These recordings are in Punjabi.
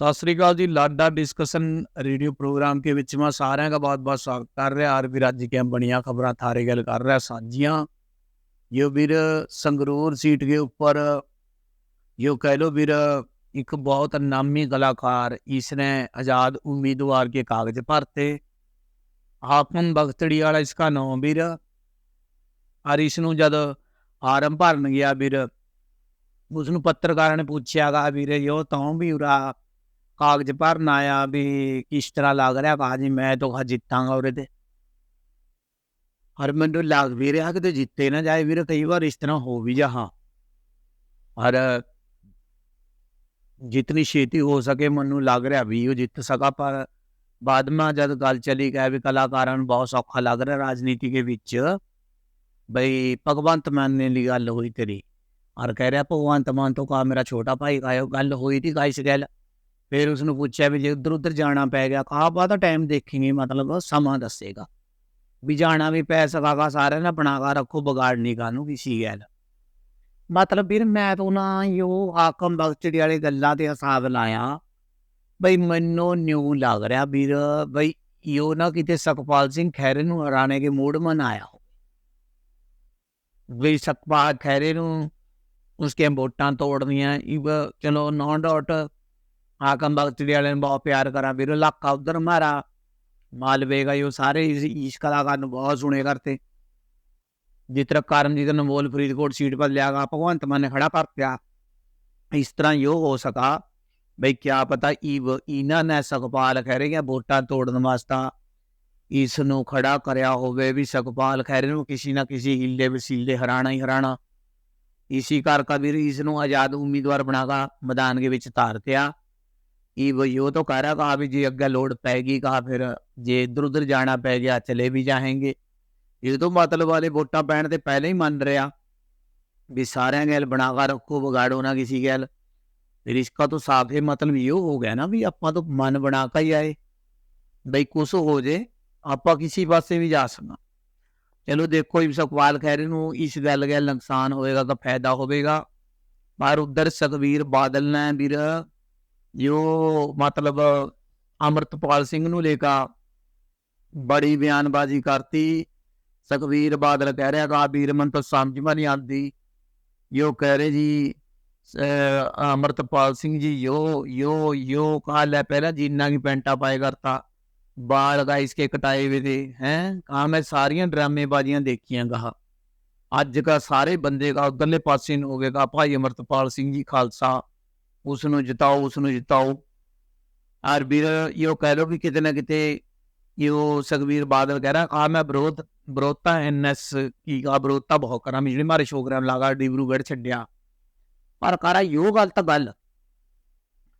ਸਤਿ ਸ੍ਰੀ ਅਕਾਲ ਜੀ ਲਾਡਾ ਡਿਸਕਸ਼ਨ ਰੇਡੀਓ ਪ੍ਰੋਗਰਾਮ के ਵਿੱਚ ਮੈਂ ਸਾਰਿਆਂ ਦਾ ਬਹੁਤ-ਬਹੁਤ ਸਵਾਗਤ ਕਰ ਰਿਹਾ ਔਰ ਵੀਰ ਅੱਜ ਕੇ ਬਣੀਆਂ ਖਬਰਾਂ ਥਾਰੇ ਗੱਲ ਕਰ ਰਿਹਾ ਸਾਂਝੀਆਂ ਜੋ ਵੀਰ ਸੰਗਰੂਰ ਸੀਟ के ऊपर जो कह लो ਵੀਰ ਇੱਕ ਬਹੁਤ ਨਾਮੀ ਕਲਾਕਾਰ इसने आजाद उम्मीदवार के कागज भरते ਹਾਕਮ ਬਖਤੜੀ ਵਾਲਾ ਇਸਕਾ ਨਾਮ ਵੀਰ ਔਰ ਇਸ ਨੂੰ ਜਦ ਫਾਰਮ ਭਰਨ ਗਿਆ ਵੀਰ ਉਸ ਨੂੰ ਪੱਤਰਕਾਰਾਂ ਨੇ ਪੁੱਛਿਆਗਾ ਵੀਰੇ ਯੋ ਤਾਂ ਵੀ ਉਰਾ ਕਾਗਜ਼ ਭਰਨ ਆਇਆ ਵੀ ਕਿਸ ਤਰ੍ਹਾਂ ਲੱਗ ਰਿਹਾ, ਕਹਾ ਜੀ ਮੈਂ ਤਾਂ ਕਹਾ ਜਿੱਤਾਂਗਾ ਉਰੇ ਤੇ। ਔਰ ਮੈਨੂੰ ਲੱਗ ਵੀ ਰਿਹਾ ਕਿ ਤੇ ਜਿੱਤੇ ਨਾ ਜਾਏ ਵੀਰੇ, ਕਈ ਵਾਰ ਇਸ ਤਰ੍ਹਾਂ ਹੋ ਵੀ ਜਾ ਹਾਂ ਔਰ ਜਿਤਨੀ ਛੇਤੀ ਹੋ ਸਕੇ ਮੈਨੂੰ ਲੱਗ ਰਿਹਾ ਵੀ ਉਹ ਜਿੱਤ ਸਕਾ, ਪਰ ਬਾਅਦ ਵਿੱਚ ਜਦ ਗੱਲ ਚਲੀ ਗਿਆ ਵੀ ਕਲਾਕਾਰਾਂ ਨੂੰ ਬਹੁਤ ਸੌਖਾ ਲੱਗ ਰਿਹਾ ਰਾਜਨੀਤੀ ਦੇ ਵਿੱਚ, ਬਈ ਭਗਵੰਤ ਮਾਨ ਨੇ ਲਈ ਗੱਲ ਹੋਈ ਤੇਰੀ। ਔਰ ਕਹਿ ਰਿਹਾ ਭਗਵੰਤ ਮਾਨ ਤੋਂ ਕਹਾ ਮੇਰਾ ਛੋਟਾ ਭਾਈ, ਕਾਇਓ ਗੱਲ ਹੋਈ ਤੀ, ਕਾਇਸ ਗੱਲ। ਫਿਰ ਉਸ ਨੂੰ ਪੁੱਛਿਆ ਵੀ ਜੇ ਉਧਰ ਉਧਰ ਜਾਣਾ ਪੈ ਗਿਆ ਕਹਾ ਬਾਅਦ ਟਾਈਮ ਦੇਖेंगे ਮਤਲਬ ਸਮਾਂ ਦੱਸੇਗਾ। ਵੀ ਜਾਣਾ ਵੀ ਪੈ ਸਕਾਗਾ ਸਾਰਿਆਂ ਨੇ ਬਣਾ ਰੱਖੋ, ਵਿਗਾੜ ਕਾਨੂੰ ਕਿਸੇ ਗੱਲ। ਮਤਲਬ ਵੀਰ ਮੈਂ ਤਾਂ ਨਾ ਯੋ ਹਾਕਮ ਬਖਤੜੀ ਵਾਲੇ ਗੱਲਾਂ ਤੇ ਹਿਸਾਬ ਲਾਇਆ। ਬਈ ਮੈਨੂੰ ਨਿਊ ਲੱਗ ਰਿਹਾ ਵੀਰ, ਬਈ ਯੋ ਨਾ ਕਿਤੇ ਸੁਖਪਾਲ ਸਿੰਘ ਖੈਰੇ ਨੂੰ ਹਰਾਣੇ ਕੇ ਮੂਡ ਮਨ ਆਇਆ ਹੋ ਵੀ ਸੁਖਪਾਲ ਖੈਰੇ ਨੂੰ ਉਸਕੇ ਵੋਟਾਂ ਤੋੜਨੀਆਂ, ਇਹ ਚਲੋ ਨੋ ਡਾਊਟ ਹਾਕਮ ਬਖਤੜੀ ਵਾਲੇ ਨੂੰ ਬਹੁਤ ਪਿਆਰ ਕਰਾ, ਵੀਰ ਇਲਾਕਾ ਉਧਰ ਮਾਰਾ। ਮਾਲਵੇਗਾ ਸਾਰੇ ਇਸ ਕਲਾਕਾਰ ਨੂੰ ਬਹੁਤ ਸੁਣੇ ਕਰਤੇ। ਜਿਸ ਤਰ੍ਹਾਂ ਕਰਮਜੀਤ ਨਮੋਲ ਫਰੀਦਕੋਟ ਸੀਟ ਪਰ ਲਿਆਗਾ ਭਗਵੰਤ ਮਾਨ ਨੇ ਖੜਾ ਕਰ ਪਿਆ ਇਸ ਤਰ੍ਹਾਂ ਯੋ ਹੋ ਸਕਾ ਬਈ ਕਿਆ ਪਤਾ ਈਵ ਇਹਨਾਂ ਨੇ ਸੁਖਪਾਲ ਖਹਿਰੇ ਗਿਆ ਵੋਟਾਂ ਤੋੜਨ ਵਾਸਤਾ ਇਸ ਨੂੰ ਖੜਾ ਕਰਿਆ ਹੋਵੇ ਵੀ ਸੁਖਪਾਲ ਖਹਿਰੇ ਨੂੰ ਕਿਸੇ ਨਾ ਕਿਸੇ ਹਿੱਲੇ ਵਸੀਲੇ ਹਰਾਣਾ ਹੀ ਹਰਾਣਾ। ਇਸੀ ਕਰਕੇ ਵੀਰ ਇਸ ਨੂੰ ਆਜ਼ਾਦ ਉਮੀਦਵਾਰ ਬਣਾਗਾ ਮੈਦਾਨ ਦੇ ਵਿੱਚ ਤਾਰਤਿਆ ਇਹ ਵਹੀ ਉਹ ਤਾਂ ਕਹਿ ਰਿਹਾ ਕਹਾ ਵੀ ਜੇ ਅੱਗੇ ਲੋੜ ਪੈਗੀ ਕਹਾ ਫਿਰ ਜੇ ਇਧਰ ਉਧਰ ਜਾਣਾ ਪੈ ਗਿਆ ਚਲੇ ਵੀ ਜਾहेंगे ਇਹ ਤੋਂ ਮਤਲਬ ਵਾਲੇ ਵੋਟਾਂ ਪੈਣ ਤੇ ਪਹਿਲੇ ਹੀ ਮੰਨ ਰਿਹਾ ਵੀ ਸਾਰਿਆਂ ਗੱਲ ਬਣਾ ਕੇ ਰੱਖੋ ਵਿਗਾੜੋ ਨਾ ਕਿਸੇ ਗੱਲ ਫਿਰ ਇਸਕਾ ਸਾਫ਼ ਹੈ ਮਤਲਬ ਇਹ ਹੋ ਗਿਆ ਨਾ ਵੀ ਆਪਾਂ ਤਾਂ ਮਨ ਬਣਾ ਕੇ ਹੀ ਆਏ ਬਈ ਕੁਛ ਹੋ ਜੇ ਆਪਾਂ ਕਿਸੇ ਪਾਸੇ ਵੀ ਜਾ ਸਕਣਾ ਚਲੋ ਦੇਖੋ ਇਸ ਸਵਾਲ ਖੈਰੇ ਨੂੰ ਇਸ ਗੱਲ ਦਾ ਨੁਕਸਾਨ ਹੋਏਗਾ ਤਾਂ ਫਾਇਦਾ ਹੋਵੇਗਾ ਪਰ ਉਧਰ ਸੁਖਵੀਰ ਬਾਦਲ ਨੇ ਵੀਰ ਜੋ ਮਤਲਬ ਅਮਰਤਪਾਲ ਸਿੰਘ ਨੂੰ ਲੈ ਕੇ ਬੜੀ ਬਿਆਨਬਾਜ਼ੀ ਕਰਤੀ। ਸੁਖਵੀਰ ਬਾਦਲ ਕਹਿ ਰਿਹਾ ਕਾ ਵੀਰ ਮਨ ਤੋਂ ਸਮਝ ਨਹੀਂ ਆਂਦੀ ਯੋ ਕਹਿ ਰਹੇ ਜੀ ਅਮਰਤਪਾਲ ਸਿੰਘ ਜੀ, ਯੋ ਯੋ ਯੋ ਕਾ ਲੈ ਪਹਿਲਾਂ ਜੀ ਜੀਨਾ ਦੀ ਪੈਂਟਾ ਪਾਏ ਕਰਤਾ। ਬਾਲ ਦਾ ਇਸਕੇ ਕਟਾਏ ਵੇ ਦੇ, ਹੈ? ਆ ਮੈਂ ਸਾਰੀਆਂ ਡਰਾਮੇਬਾਜ਼ੀਆਂ ਦੇਖੀਆਂ ਗਾ। ਅੱਜ ਕਾ ਸਾਰੇ ਬੰਦੇ ਦਾ ਉਧਰਲੇ ਪਾਸੇ ਨੂੰ ਹੋਵੇਗਾ ਭਾਈ ਅਮਰਤਪਾਲ ਸਿੰਘ ਜੀ, ਖਾਲਸਾ। ਉਸ ਨੂੰ ਜਿਤਾਓ ਉਸ ਨੂੰ ਜਿਤਾਓ। ਔਰ ਵੀਰ, ਇਹ ਕਹਿ ਲੋ ਕਿ ਕਿਤੇ ਨਾ ਕਿਤੇ ਇਹ ਸੁਖਵੀਰ ਬਾਦਲ ਕਹਿ ਰਿਹਾ ਆ ਮੈਂ ਵਿਰੋਧ, ਵਿਰੋਧਤਾ ਐਨਐਸ ਕੀ ਆ, ਵਿਰੋਧਤਾ ਬਹੁਤ ਕਰਾਂ ਜਿਹੜੇ ਮਾਰੇ ਪ੍ਰੋਗਰਾਮ ਲਾਗਾ ਡਿਬਰੂਗੜ੍ਹ ਛੱਡਿਆ। ਪਰ ਕਰਾ ਯੋ ਗੱਲ ਤਾਂ ਗੱਲ।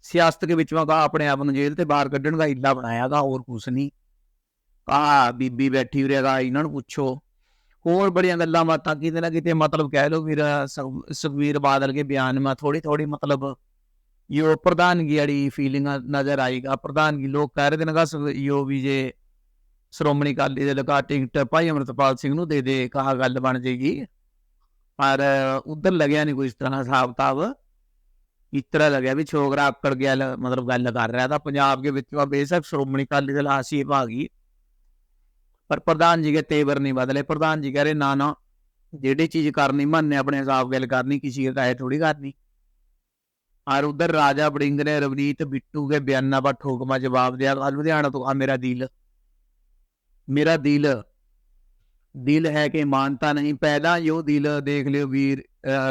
ਸਿਆਸਤ ਦੇ ਵਿੱਚ ਵਾ ਆਪਣੇ ਆਪ ਨੂੰ ਜੇਲ੍ਹ ਤੇ ਬਾਹਰ ਕੱਢਣ ਦਾ ਇੱਲਾ ਬਣਾਇਆਗਾ ਹੋਰ ਕੁਛ ਨਹੀਂ। ਆ ਬੀਬੀ ਬੈਠੀ ਰਹੇਗਾ ਇਹਨਾਂ ਨੂੰ ਪੁੱਛੋ। ਹੋਰ ਬੜੀਆਂ ਗੱਲਾਂ ਬਾਤਾਂ, ਕਿਤੇ ਨਾ ਕਿਤੇ ਮਤਲਬ ਕਹਿ ਲੋ ਵੀਰ ਸੁਖਵੀਰ ਬਾਦਲ ਕੇ ਬਿਆਨ ਮਾ ਥੋੜੀ ਥੋੜੀ ਮਤਲਬ यो ਪ੍ਰਧਾਨਗੀ ਵਾਲੀ ਫੀਲਿੰਗ ਨਜ਼ਰ ਆਏਗਾ। ਪ੍ਰਧਾਨਗੀ ਲੋਕ ਕਹਿ ਰਹੇ ਨੇ ਯੋ ਵੀ ਜੇ ਸ਼੍ਰੋਮਣੀ ਅਕਾਲੀ ਦੇ ਲਗਾ ਟਿਕਟ ਭਾਈ ਅਮਰਤਪਾਲ ਸਿੰਘ ਨੂੰ ਦੇ ਦੇ ਕਹਾ ਗੱਲ ਬਣ ਜੇਗੀ। ਪਰ ਉਧਰ ਲੱਗਿਆ ਨਹੀਂ ਕੋਈ ਇਸ ਤਰ੍ਹਾਂ ਹਿਸਾਬ ਤਾਬ ਇਸ ਤਰ੍ਹਾਂ ਲੱਗਿਆ ਵੀ ਛੋਕਰਾ ਆਕੜ ਗਿਆ ਮਤਲਬ ਗੱਲ ਕਰ ਰਿਹਾ ਤਾਂ ਪੰਜਾਬ ਦੇ ਵਿੱਚ ਬੇਸ਼ੱਕ ਸ਼੍ਰੋਮਣੀ ਅਕਾਲੀ ਦੇ ਲਾਸੀ ਭਾਗੀ ਪਰ ਪ੍ਰਧਾਨ ਜੀ ਦੇ ਤੇਵਰ ਨਹੀਂ ਬਦਲੇ। ਪ੍ਰਧਾਨ ਜੀ ਕਹ ਰਹੇ, ਨਾ ਨਾ, ਜਿਹੜੀ ਚੀਜ਼ ਕਰਨੀ ਮੰਨੇ ਆਪਣੇ ਹਿਸਾਬ ਗੱਲ ਕਰਨੀ, ਕਿਸੇ ਦੇ ਕਾਇ ਥੋੜੀ ਕਰਨੀ। और उधर राजा बड़िंग ने रवनीत बिट्टू के बयाना पर ठोकमा जवाब दिया लुधियाना तो आ मेरा दिल मेरा दिल दिल है कि मानता नहीं पहला यो दिल देख लियो वीर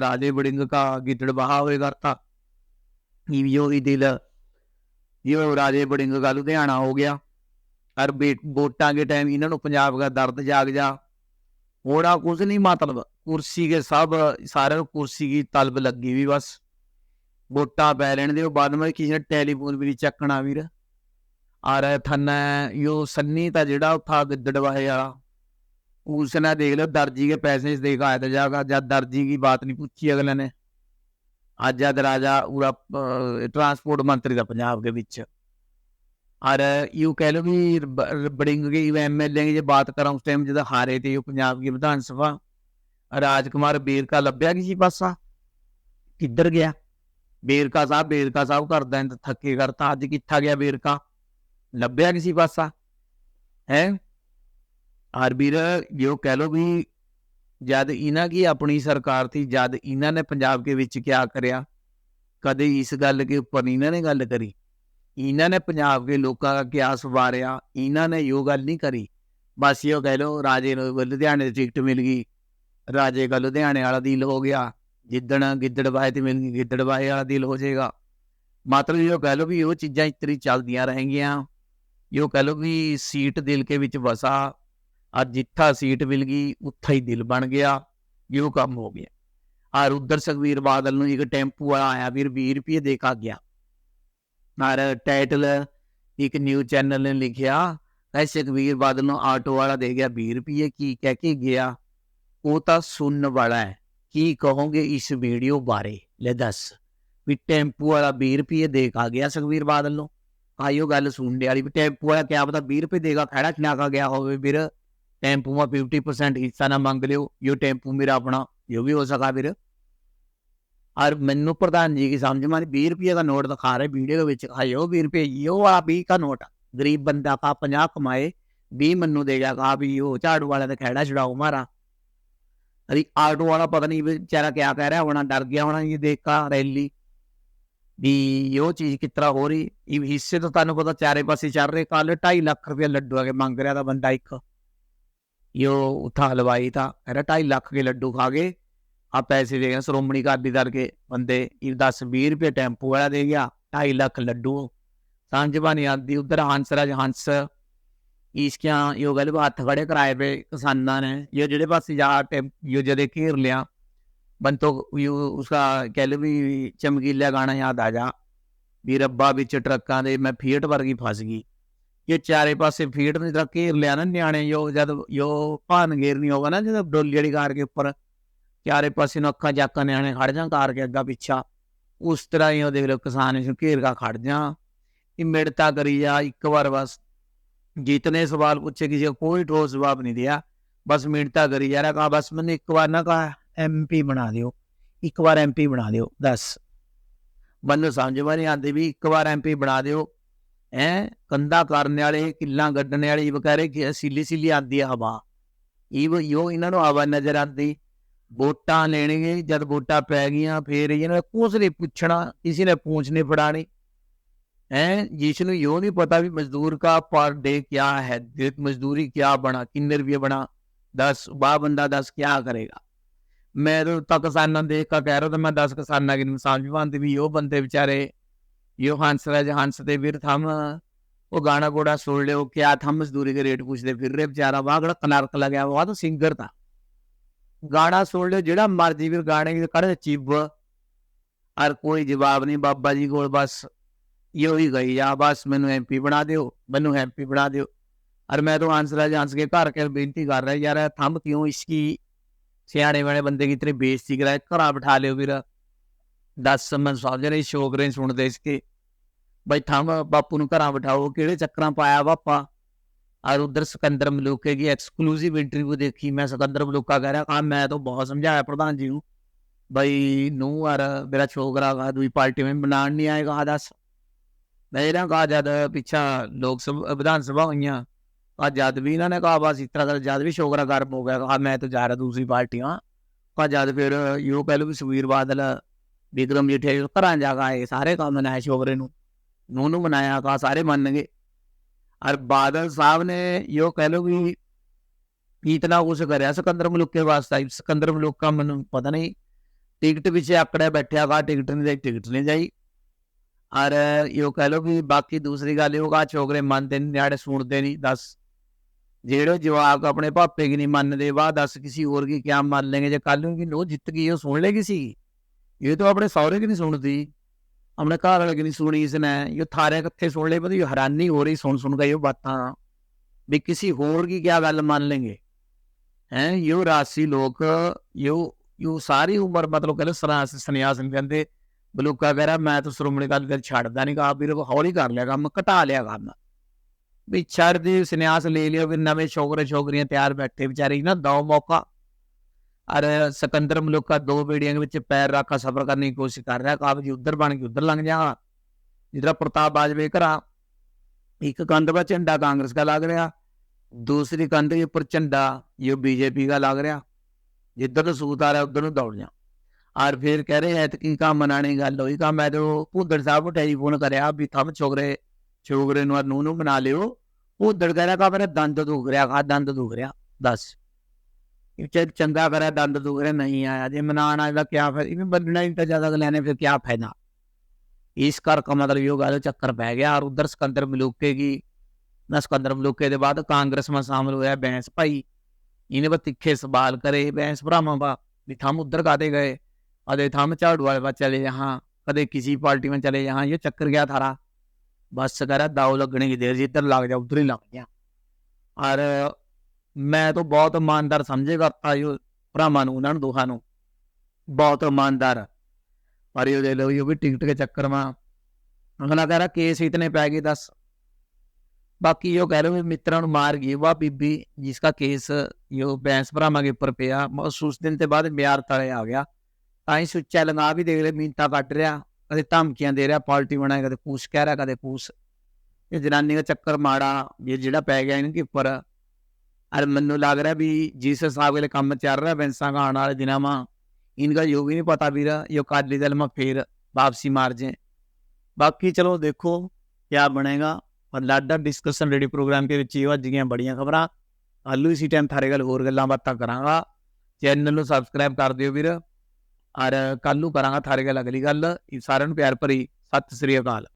राजे बड़िंग का गिदड़ बहा हुए करता यो ही दिल यो राजे बड़िंग का लुधियाना हो गया और वोटा के टाइम इन्होंने पंजाब का दर्द जाग जा होना कुछ नहीं मतलब कुर्सी के सब सारे कुर्सी की तलब लगी हुई बस ਵੋਟਾਂ ਪੈ ਲੈਣ ਦੇ, ਉਹ ਬਾਅਦ ਮੈਂ ਕਿਸੇ ਨੇ ਟੈਲੀਫੋਨ ਵੀ ਨਹੀਂ ਚੱਕਣਾ ਵੀਰ। ਆ ਰਿਹਾ ਥੰਨਾ ਯੋ ਸੰਨੀ ਤਾਂ ਜਿਹੜਾ ਉਥਾ ਗਿੱਦੜਵਾਹੇ ਵਾਲਾ। ਉਸ ਨੇ ਦੇਖ ਲਓ, ਦਰਜੀ ਕੇ ਪੈਸੇ ਦੇਖ ਆਇਆ ਤੇ ਜਾਗਾ ਜਦ ਦਰਜੀ ਦੀ ਬਾਤ ਨਹੀਂ ਪੁੱਛੀ ਅਗਲੇ ਨੇ। ਅੱਜ ਜਦ ਰਾਜਾ ਉਰਾ ਟਰਾਂਸਪੋਰਟ ਮੰਤਰੀ ਦਾ ਪੰਜਾਬ ਦੇ ਵਿੱਚ। ਔਰ ਯੂ ਕਹਿ ਲੋ ਵੀ ਬੜਿੰਗ ਕੇ ਐਮਐਲਏ ਦੀ ਜੇ ਬਾਤ ਕਰਾਂ ਉਸ ਟਾਈਮ ਜਦੋਂ ਹਾਰੇ ਤੇ ਉਹ ਪੰਜਾਬ ਦੀ ਵਿਧਾਨ ਸਭਾ ਰਾਜ ਕੁਮਾਰ ਬੀਰ ਕਾ ਲੱਭਿਆ ਕਿਸੇ ਪਾਸਾ? ਕਿੱਧਰ ਗਿਆ? ਵੇਰਕਾ ਸਾਹਿਬ ਵੇਰਕਾ ਸਾਹਿਬ ਕਰਦਾ ਇੰਤ ਥੱਕੇ ਕਰਤਾ ਅੱਜ ਕਿੱਥਾ ਗਿਆ ਵੇਰਕਾ ਲੱਭਿਆ ਕਿਸੇ ਪਾਸਾ, ਹੈ? ਹਰ ਵੀਰ, ਜੋ ਕਹਿ ਲੋ ਵੀ ਜਦ ਇਹਨਾਂ ਕੀ ਆਪਣੀ ਸਰਕਾਰ ਸੀ, ਜਦ ਇਹਨਾਂ ਨੇ ਪੰਜਾਬ ਕੇ ਵਿੱਚ ਕਿਆ ਕਰਿਆ, ਕਦੇ ਇਸ ਗੱਲ ਕੇ ਉੱਪਰ ਇਹਨਾਂ ਨੇ ਗੱਲ ਕਰੀ। ਇਹਨਾਂ ਨੇ ਪੰਜਾਬ ਕੇ ਲੋਕਾਂ ਦਾ ਕਿਆ ਸਵਾਰਿਆ, ਇਹਨਾਂ ਨੇ ਇਹ ਗੱਲ ਨਹੀਂ ਕਰੀ। ਬਸ ਇਹ ਕਹਿ ਲੋ ਰਾਜੇ ਨੂੰ ਲੁਧਿਆਣੇ ਦੀ ਟਿਕਟ ਮਿਲ ਗਈ, ਰਾਜੇ ਦਾ ਲੁਧਿਆਣੇ ਵਾਲਾ ਦਿਲ ਹੋ ਗਿਆ। ਜਿੱਦਣ ਗਿੱਦੜਵਾਏ ਤੇ ਮਿਲ ਗਈ ਗਿੱਦੜਬਾਏ ਵਾਲਾ ਦਿਲ ਹੋ ਜਾਏਗਾ। ਮਤਲਬ ਇਹ ਕਹਿ ਲੋ ਵੀ ਉਹ ਚੀਜ਼ਾਂ ਇਤਰੀ ਚੱਲਦੀਆਂ ਰਹਿਣਗੀਆਂ। ਇਹ ਕਹਿ ਲੋ ਵੀ ਸੀਟ ਦਿਲ ਕੇ ਵਿੱਚ ਵਸਾ ਅੱਜ ਜਿੱਥਾ ਸੀਟ ਮਿਲ ਗਈ, ਉੱਥਾ ਹੀ ਦਿਲ ਬਣ ਗਿਆ, ਇਹੋ ਕੰਮ ਹੋ ਗਿਆ। ਆਰ ਉਧਰ ਸੁਖਵੀਰ ਬਾਦਲ ਨੂੰ ਇੱਕ ਟੈਂਪੂ ਵਾਲਾ ਆਇਆ ਵੀਰ 20 ਰੁਪਏ ਦੇ ਕੇ ਗਿਆ। ਨਾਰ ਟਾਈਟਲ ਇੱਕ ਨਿਊਜ਼ ਚੈਨਲ ਨੇ ਲਿਖਿਆ ਐ ਸੁਖਵੀਰ ਬਾਦਲ ਨੂੰ ਆਟੋ ਵਾਲਾ ਦੇ ਗਿਆ 20 ਰੁਪਏ ਕੀ ਕਹਿ ਕੇ ਗਿਆ? ਉਹ ਤਾਂ ਸੁਣਨ ਵਾਲਾ ਹੈ। ਕੀ ਕਹੋਗੇ ਇਸ ਵੀਡੀਓ ਬਾਰੇ? ਲੈ ਦੱਸ। ਵੀ ਟੈਂਪੂ ਵਾਲਾ 20 ਰੁਪਏ ਦੇ ਕੇ ਗਿਆ ਸੁਖਵੀਰ ਬਾਦਲ ਨੂੰ। ਆਇਓ ਗੱਲ ਸੁਣ ਸੁਣਨੇ ਵਾਲੀ ਵੀ ਟੈਂਪੂ ਵਾਲਾ ਕਿਆ ਪਤਾ 20 ਰੁਪਏ ਦੇਗਾ ਖੜਾ ਖਿਨਾ ਕਾ ਗਿਆ ਹੋਵੇ ਵੀਰ। ਟੈਂਪੂ ਮਾ 50% ਹਿੱਸਾ ਨਾ ਮੰਗ ਲਿਓ ਯੋ ਟੈਂਪੂ ਮੇਰਾ ਆਪਣਾ ਯੋ ਵੀ ਹੋ ਸਕਾ ਵੀਰ। और ਮੈਨੂੰ ਪ੍ਰਧਾਨ ਜੀ ਕੀ ਸਮਝ ਮਾਰੀ 20 ਰੁਪਏ ਦਾ ਨੋਟ ਦਿਖਾ ਰਹੇ ਵੀਡੀਓ ਵਿੱਚ। ਆਇਓ 20 ਰੁਪਏ ਯੋ ਆ ਵੀ ਕਾ ਨੋਟ। ਗਰੀਬ ਬੰਦਾ ਕਾ 50 ਕਮਾਏ 20 ਮੈਨੂੰ ਦੇ ਜਾ ਕਾ ਵੀ ਉਹ ਝਾੜੂ ਵਾਲਾ ਦਾ ਖੈੜਾ ਛਡਾਓ ਮਾਰਾ। अरे ऑटो वाला पता नहीं बेचारा क्या कह रहा होना डर गया होना ये देख का रैली ਵੀ ਉਹ ਚੀਜ਼ ਕਿਸ ਤਰ੍ਹਾਂ ਹੋ ਰਹੀ ਇਹ ਹਿੱਸੇ ਤਾਂ ਤੁਹਾਨੂੰ ਪਤਾ ਚਾਰੇ ਪਾਸੇ ਚੱਲ ਰਹੇ ਕੱਲ 2.5 ਲੱਖ ਰੁਪਏ ਲੱਡੂ ਆ ਕੇ ਮੰਗ ਰਿਹਾ ਦਾ ਬੰਦਾ ਇੱਕ ਯੋ ਉਠਾ ਹਲਵਾਈ ਤਾਂ ਕਹਿੰਦਾ 2.5 ਲੱਖ ਕੇ ਲੱਡੂ ਖਾ ਗਏ ਆ ਪੈਸੇ ਦੇ ਗਿਆ ਸ਼੍ਰੋਮਣੀ ਅਕਾਲੀ ਦਲ ਕੇ ਬੰਦੇ ਇਹ 10 20 ਰੁਪਏ ਟੈਂਪੂ ਵਾਲਾ ਦੇ ਗਿਆ 2.5 ਲੱਖ ਲੱਡੂ ਸਮਝ ਬਾਨੀ ਆਦੀ ਉਧਰ ਹੰਸਰਾਜ ਹੰਸ ਇਸਕਿਆਂ ਯੋ ਗੱਲ ਹੱਥ ਖੜੇ ਕਰਾਏ ਪਏ ਕਿਸਾਨਾਂ ਨੇ ਇਹ ਜਿਹੜੇ ਪਾਸੇ ਜਾ ਯੋ ਜਦੇ ਘੇਰ ਲਿਆ, ਬੰਤੋ ਯੋ ਉਸਕਾ ਕਹਿ ਲਓ ਵੀ ਚਮਕੀਲਾ ਗਾਣਾ ਯਾਦ ਆ ਜਾ, ਵੀ ਰੱਬਾ ਵਿੱਚ ਟਰੱਕਾਂ ਦੇ ਮੈਂ ਫੀਟ ਵਰਗੀ ਫਸ ਗਈ। ਇਹ ਚਾਰੇ ਪਾਸੇ ਫੀਟ ਨੇ ਤਾਂ ਘੇਰ ਲਿਆ ਨਾ ਨਿਆਣੇ, ਜੋ ਜਦ ਯੋ ਭਾਨ ਘੇਰ ਨਹੀਂ ਹੋਗਾ ਨਾ, ਜਦ ਡੋਲੀ ਵਾਲੀ ਕਾਰ ਕੇ ਉੱਪਰ, ਚਾਰੇ ਪਾਸੇ ਨੂੰ ਅੱਖਾਂ ਜਾਕਾਂ ਨਿਆਣੇ ਖੜ ਜਾਂ ਕਾਰ ਕੇ ਅੱਗਾ ਪਿੱਛਾ, ਉਸ ਤਰ੍ਹਾਂ ਹੀ ਉਹ ਦੇਖ ਲਓ ਕਿਸਾਨ ਇਸ ਨੂੰ ਘੇਰ ਕਾ ਖੜ ਜਾ ਇਹ ਮਿੜਤਾ ਕਰੀ ਜਾ, ਇੱਕ ਵਾਰ ਬਸ ਜਿਤਨੇ ਸਵਾਲ ਪੁੱਛੇ ਕਿਸੇ को कोई ठोस जवाब नहीं दिया बस मिनटा करी जा रहा कहा बस मैंने एक बार ना कहा एमपी बना दियो ਇੱਕ ਵਾਰ ਐਮਪੀ ਬਣਾ ਦਿਓ ਦੱਸ ਮੈਨੂੰ ਸਮਝ ਮਾ ਨਹੀਂ ਆਉਂਦੀ ਵੀ ਇੱਕ ਵਾਰ ਐਮਪੀ ਬਣਾ ਦਿਓ ਐ ਕੰਦਾ ਕਰਨ ਵਾਲੇ ਕਿੱਲਾਂ ਗੱਡਣ ਵਾਲੇ ਵਕਾਰੇ ਕਿ ਸੀਲੀ ਸੀਲੀ ਆਉਂਦੀ ਆ ਹਵਾ ਇਹ ਯੋ ਇਹਨਾਂ ਨੂੰ ਹਵਾ ਨਜ਼ਰ ਆਉਂਦੀ ਵੋਟਾਂ ਲੈਣਗੇ ਜਦ ਵੋਟਾਂ ਪੈ ਗਈਆਂ ਫੇਰ ਇਹਨਾਂ ਨੇ ਕੁਛ ਨਹੀਂ ਪੁੱਛਣਾ ਕਿਸੇ ਨੇ ਪੂੰਛ ਨਹੀਂ ਫੜਾਣੀ ਹੈ ਜਿਸ ਨੂੰ ਯੋ ਨਹੀਂ ਪਤਾ ਵੀ ਮਜ਼ਦੂਰ का पर डे क्या है मजदूरी क्या बना कितने रुपये बना दस वाह बंदा दस क्या करेगा मैं तो तक किसाना देख का कह रहा था मैं दस किसाना की समझ पाती भी यो बंदे बेचारे यो हंस राज हंस दे फिर थम वो गाना गोड़ा सुन ले क्या था मजदूरी के रेट पूछते फिर रहे बेचारा वहां कड़ा कनर्क लगा वहां तो सिंगर था गाना सुन ले जेड़ा मर्जी फिर गाने की कड़े चिब और कोई जवाब नहीं बाबा जी को बस ये ही ਗਈ ਆ ਬਸ ਮੈਨੂੰ ਐਮਪੀ ਬਣਾ ਦਿਓ ਮੈਨੂੰ ਐਮਪੀ ਬਣਾ ਦਿਓ ਅਰ ਮੈਂ ਤਾਂ ਆਂਸਰਾ ਜਾਂਸ ਕੇ ਘਰ ਕੇ ਬੇਨਤੀ ਕਰ ਰਿਹਾ ਯਾਰ ਥੰਮ ਕਿਉਂ ਇਸਕੀ ਸਿਆਣੇ ਵਾਲੇ ਬੰਦੇ ਕੀ ਤੇਰੀ ਬੇਇੱਜ਼ਤੀ ਕਰਾਏ ਘਰਾ ਬਿਠਾ ਲਿਓ ਵੀਰਾ 10 ਸਮਨ ਸਾਹਿਬ ਜਨੇ ਸ਼ੋਕ ਰੇ ਸੁਣਦੇ ਇਸਕੇ ਬਈ ਥੰਬ ਬਾਪੂ ਨੂੰ ਘਰਾਂ ਬਿਠਾਓ ਕਿਹੜੇ ਚੱਕਰਾਂ ਪਾਇਆ ਬਾਪਾ ਔਰ ਉਧਰ ਸਕੰਦਰ ਮਲੂਕੇ ਦੀ ਐਕਸਕਲੂਸਿਵ ਇੰਟਰਵਿਊ ਦੇਖੀ ਮੈਂ ਸਕੰਦਰ ਮਲੂਕਾ ਕਹਿ ਰਿਹਾ ਆ ਮੈਂ ਤਾਂ ਬਹੁਤ ਸਮਝਾਇਆ ਪ੍ਰਧਾਨ ਜੀ ਨੂੰ ਬਈ ਨੂੰ ਔਰ ਮੇਰਾ ਛੋਕਰਾ ਗਾ ਦੂਈ ਪਾਰਟੀ ਮੈਂ ਬਣਾਣ ਨਹੀਂ ਆਏਗਾ ਦੱਸ दस मैं ਇਹਨਾਂ ਕਹਾ ਜਦ ਪਿੱਛਾ ਲੋਕ ਸਭਾ ਵਿਧਾਨ ਸਭਾ ਹੋਈਆਂ ਆ ਜਦ ਵੀ ਇਹਨਾਂ ਨੇ ਕਹਾ ਬਸ ਇਸ ਤਰ੍ਹਾਂ ਦਾ ਜਦ ਵੀ ਸ਼ੋਗਰਾ ਗਰਮ ਹੋ ਗਿਆ ਕਹਾ ਮੈਂ ਤਾਂ ਜਾ ਰਿਹਾ ਦੂਸਰੀ ਪਾਰਟੀਆਂ ਕਹਾ ਜਦ ਫਿਰ ਯੋ ਕਹਿ ਲਓ ਵੀ ਸੁਵੀਰ ਬਾਦਲ ਵਿਕਰਮ ਜੀਠੇ ਘਰਾਂ ਜਾ ਕੇ ਆਏ ਸਾਰੇ ਕੰਮ ਮਨਾਏ ਸ਼ੋਗਰੇ ਨੂੰ ਨੂੰ ਨੂੰ ਮਨਾਇਆ ਕਹਾ ਸਾਰੇ ਮੰਨ ਗਏ और बादल साहब ने यो कह लो कि इतना कुछ कराया सिकंदर मलुक के वास्ते सिकंदर मलुक का मन पता नहीं टिकट पीछे आकड़े बैठे कहा टिकट नहीं जाई टिकट नहीं जाई और यो कह लो कि बाकी दूसरी गल यो कहा छोकरे मनते नहीं न्याड़े सुनते नहीं दस जेड़े जवाब अपने पापे की नहीं मानते वाह दस किसी और की क्या मान लेंगे जो कल की नो जित गई वो सुन लेगी सी ये तो अपने सौरे की नहीं सुनती अपने घर वाले की नहीं सुनी इसने ये थारे कत्थे सुन ले पता हैरानी हो रही सुन सुन कर ये बात भी किसी होर की क्या गल मान लेंगे हैं यो राशि लोग यो यो सारी उम्र मतलब कह लो सन्यास सन्यास नहीं कहते ਬਲੂਕਾ ਕਹਿ ਰਿਹਾ, ਮੈਂ ਤਾਂ ਸ਼੍ਰੋਮਣੀ ਅਕਾਲੀ ਦਲ ਛੱਡਦਾ ਨਹੀਂ ਆਪ ਵੀਰ ਕੋ ਹੌਲੀ ਕਰ ਲਿਆ ਕੰਮ, ਘਟਾ ਲਿਆ ਕੰਮ। ਵੀ ਛੱਡ ਦੀ, ਸੰਨਿਆਸ ਲੈ ਲਿਓ, ਵੀ ਨਵੇਂ ਸ਼ੋਗਰ ਸ਼ੋਗਰੀਆਂ ਤਿਆਰ ਬੈਠੇ ਵਿਚਾਰੇ ਨਾ ਦੋ ਮੌਕਾ। ਅਰ ਸਿਕੰਦਰ ਮਲੂਕਾ ਦੋ ਬੇੜੀਆਂ ਦੇ ਵਿੱਚ ਪੈਰ ਰੱਖਾ ਸਫਰ ਕਰਨ ਦੀ ਕੋਸ਼ਿਸ਼ ਕਰ ਰਿਹਾ ਕਾ ਜੀ ਉੱਧਰ ਬਣ ਕੇ ਉੱਧਰ ਲੰਘ ਜਾ। ਜਿੱਦਾਂ ਪ੍ਰਤਾਪ ਬਾਜਵੇ ਘਰਾ ਇੱਕ ਕੰਧ 'ਤੇ ਝੰਡਾ ਕਾਂਗਰਸ ਦਾ ਲੱਗ ਰਿਹਾ, ਦੂਸਰੀ ਕੰਧ ਦੇ ਉੱਪਰ ਝੰਡਾ ਇਹ ਬੀਜੇਪੀ ਦਾ ਲੱਗ ਰਿਹਾ। ਜਿੱਧਰ ਨੂੰ ਸੂਤ ਆ ਰਿਹਾ, ਉਧਰ ਨੂੰ ਦੌੜ ਜਾ। ਔਰ ਫਿਰ ਕਹਿ ਰਹੇ ਐਤਕੀ ਕਾ ਮਨਾਣੀ ਗੱਲ ਹੋਈ ਕਾ ਮੈਂ ਤੇ ਭੁੱਦੜ ਸਾਹਿਬ ਨੂੰ ਟੈਲੀਫੋਨ ਕਰਿਆ ਵੀ ਥਮ ਛੋਗਰੇ ਛੋਗਰੇ ਨੂੰ ਨੂੰ ਨੂੰ ਬਣਾ ਲਿਓ ਭੁੱਦੜ ਕਹਿ ਰਿਹਾ ਕਾ ਮੇਰੇ ਦੰਦ ਦੁਖ ਰਿਹਾ ਕਾ ਦੰਦ ਦੁਖ ਰਿਹਾ ਦੱਸ ਇਹ ਚੱਲ ਚੰਗਾ ਕਰਿਆ ਦੰਦ ਦੁਖ ਰਿਹਾ ਨਹੀਂ ਆਇਆ ਜੇ ਮਨਾਣ ਆਇਆ ਕੀ ਫਾਇਦਾ ਇਹ ਬੰਦਣਾ ਹੀ ਤਾਂ ਜ਼ਿਆਦਾ ਲੈਣੇ ਫਿਰ ਕੀ ਫਾਇਦਾ ਇਸ ਕਰ ਕਾ ਮਤਲਬ ਇਹ ਗੱਲ ਚੱਕਰ ਪੈ ਗਿਆ ਔਰ ਉਧਰ ਸਿਕੰਦਰ ਮਲੂਕੇ ਕੀ ਨਾ ਸਿਕੰਦਰ ਮਲੂਕੇ ਦੇ ਬਾਅਦ ਕਾਂਗਰਸ में शामिल होया बैंस भाई इन्हें पर तिखे सवाल करे बैंस भरावां बा भी थम उधर कादे गए कदे थम झाड़ू वाले पास चले यहाँ कदे किसी पार्टी में चले यहाँ ये चक्कर गया थारा बस करा दाव लगने की देर जिधर लग जा उधर ही लग गया और मैं तो बहुत ईमानदार समझे करता यो भरावां ਨੂੰ ਉਹਨਾਂ ਨੂੰ ਦੋਹਾਂ ਨੂੰ ਬਹੁਤ ਇਮਾਨਦਾਰ ਪਰ ਇਹ ਦੇ ਲੋ ਇਹ ਵੀ ਟਿਕਟ ਕੇ ਚੱਕਰ ਮਾ ਅਗਲਾ ਕਹ ਰਿਹਾ ਕੇਸ ਇਤਨੇ ਪੈ ਗਏ ਦੱਸ बाकी यो कह रहे हो मित्रों मार गई वह बीबी जिसका केस यो बैंस भरावां के ऊपर पिया बस उस दिन ते बाद म्यार तले ਤਾਂ ਹੀ ਸੁੱਚਾ ਲੰਗਾ ਵੀ ਦੇਖ ਲੈ ਮਿੰਤਾ ਕੱਢ ਰਿਹਾ, ਕਦੇ ਧਮਕੀਆਂ ਦੇ ਰਿਹਾ, ਪਾਰਟੀ ਬਣਾਏ ਕਦੇ ਪੂਸ ਕਹਿ ਰਿਹਾ, ਕਦੇ ਪੂਛ। ਇਹ ਜਨਾਨੀ ਦਾ ਚੱਕਰ ਮਾੜਾ ਇਹ ਜਿਹੜਾ ਪੈ ਗਿਆ ਇਹਨਾਂ ਕੇ ਉੱਪਰ। ਅਰ ਮੈਨੂੰ ਲੱਗ ਰਿਹਾ ਵੀ ਜੀਸਸ ਸਾਹਿਬ ਦੇ ਕੰਮ ਚੱਲ ਰਿਹਾ ਬੈਂਸਾਂ ਦਾ ਵਾਲੇ ਦਿਨਾਂ ਮਾ ਇਨਕਾ ਯੋ ਵੀ ਨਹੀਂ ਪਤਾ ਵੀਰ ਯੋ ਕਾਲੀ ਦਲ ਮਾ ਫੇਰ ਵਾਪਸੀ ਮਾਰ ਜੇ। ਬਾਕੀ ਚਲੋ ਦੇਖੋ ਕੀ ਬਣੇਗਾ। ਪਰ ਲਾਡਾ ਡਿਸਕਸ਼ਨ ਰੇਡੀ ਪ੍ਰੋਗਰਾਮ ਦੇ ਵਿੱਚ ਇਹ ਵੱਜੀਆਂ ਬੜੀਆਂ ਖਬਰਾਂ। ਅੱਲੂ ਇਸੀ ਟਾਈਮ ਥਾਰੇ ਗੱਲ ਹੋਰ ਗੱਲਾਂ ਬਾਤਾਂ ਕਰਾਂਗਾ। ਚੈਨਲ ਨੂੰ ਸਬਸਕ੍ਰਾਈਬ ਕਰ ਦਿਓ ਵੀਰ। ਔਰ ਕੱਲ ਨੂੰ ਕਰਾਂਗਾ, ਥਾਰੇ ਗੱਲ ਅਗਲੀ ਗੱਲ। ਸਾਰਿਆਂ ਨੂੰ ਪਿਆਰ ਭਰੀ। ਸਤਿ ਸ੍ਰੀ ਅਕਾਲ।